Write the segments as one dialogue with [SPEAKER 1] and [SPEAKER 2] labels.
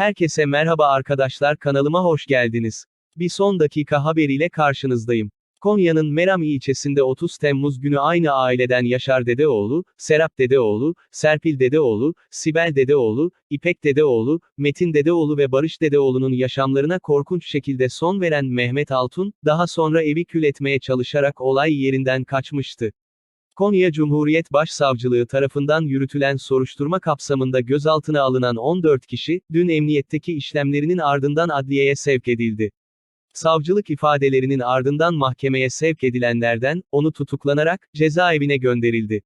[SPEAKER 1] Herkese merhaba arkadaşlar kanalıma hoş geldiniz. Bir son dakika haberiyle karşınızdayım. Konya'nın Meram ilçesinde 30 Temmuz günü aynı aileden Yaşar Dedeoğlu, Serap Dedeoğlu, Serpil Dedeoğlu, Sibel Dedeoğlu, İpek Dedeoğlu, Metin Dedeoğlu ve Barış Dedeoğlu'nun yaşamlarına korkunç şekilde son veren Mehmet Altun, daha sonra evi kül etmeye çalışarak olay yerinden kaçmıştı. Konya Cumhuriyet Başsavcılığı tarafından yürütülen soruşturma kapsamında gözaltına alınan 14 kişi, dün emniyetteki işlemlerinin ardından adliyeye sevk edildi. Savcılık ifadelerinin ardından mahkemeye sevk edilenlerden, onu tutuklanarak, cezaevine gönderildi.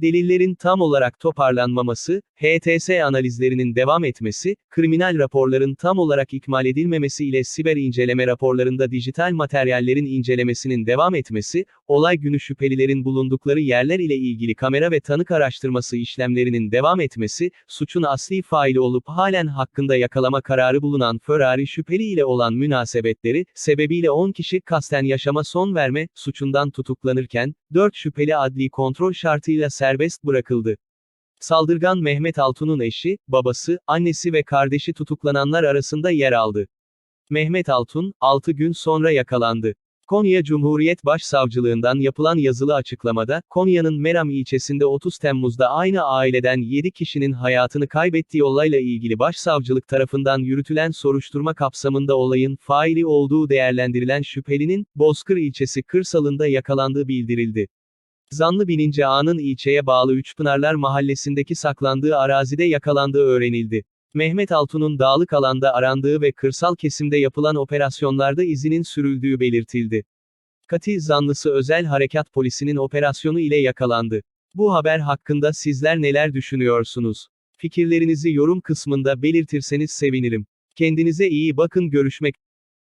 [SPEAKER 1] Delillerin tam olarak toparlanmaması, HTS analizlerinin devam etmesi, kriminal raporların tam olarak ikmal edilmemesi ile siber inceleme raporlarında dijital materyallerin incelemesinin devam etmesi, olay günü şüphelilerin bulundukları yerler ile ilgili kamera ve tanık araştırması işlemlerinin devam etmesi, suçun asli faili olup halen hakkında yakalama kararı bulunan Ferrari şüpheli ile olan münasebetleri, sebebiyle 10 kişi kasten yaşama son verme, suçundan tutuklanırken, 4 şüpheli adli kontrol şartıyla serbest bırakıldı. Saldırgan Mehmet Altun'un eşi, babası, annesi ve kardeşi tutuklananlar arasında yer aldı. Mehmet Altun, 6 gün sonra yakalandı. Konya Cumhuriyet Başsavcılığından yapılan yazılı açıklamada, Konya'nın Meram ilçesinde 30 Temmuz'da aynı aileden 7 kişinin hayatını kaybettiği olayla ilgili başsavcılık tarafından yürütülen soruşturma kapsamında olayın faili olduğu değerlendirilen şüphelinin, Bozkır ilçesi kırsalında yakalandığı bildirildi. Zanlı binince Ağa'nın ilçeye bağlı Üçpınarlar mahallesindeki saklandığı arazide yakalandığı öğrenildi. Mehmet Altun'un dağlık alanda arandığı ve kırsal kesimde yapılan operasyonlarda izinin sürüldüğü belirtildi. Katil zanlısı özel harekat polisinin operasyonu ile yakalandı. Bu haber hakkında sizler neler düşünüyorsunuz? Fikirlerinizi yorum kısmında belirtirseniz sevinirim. Kendinize iyi bakın görüşmek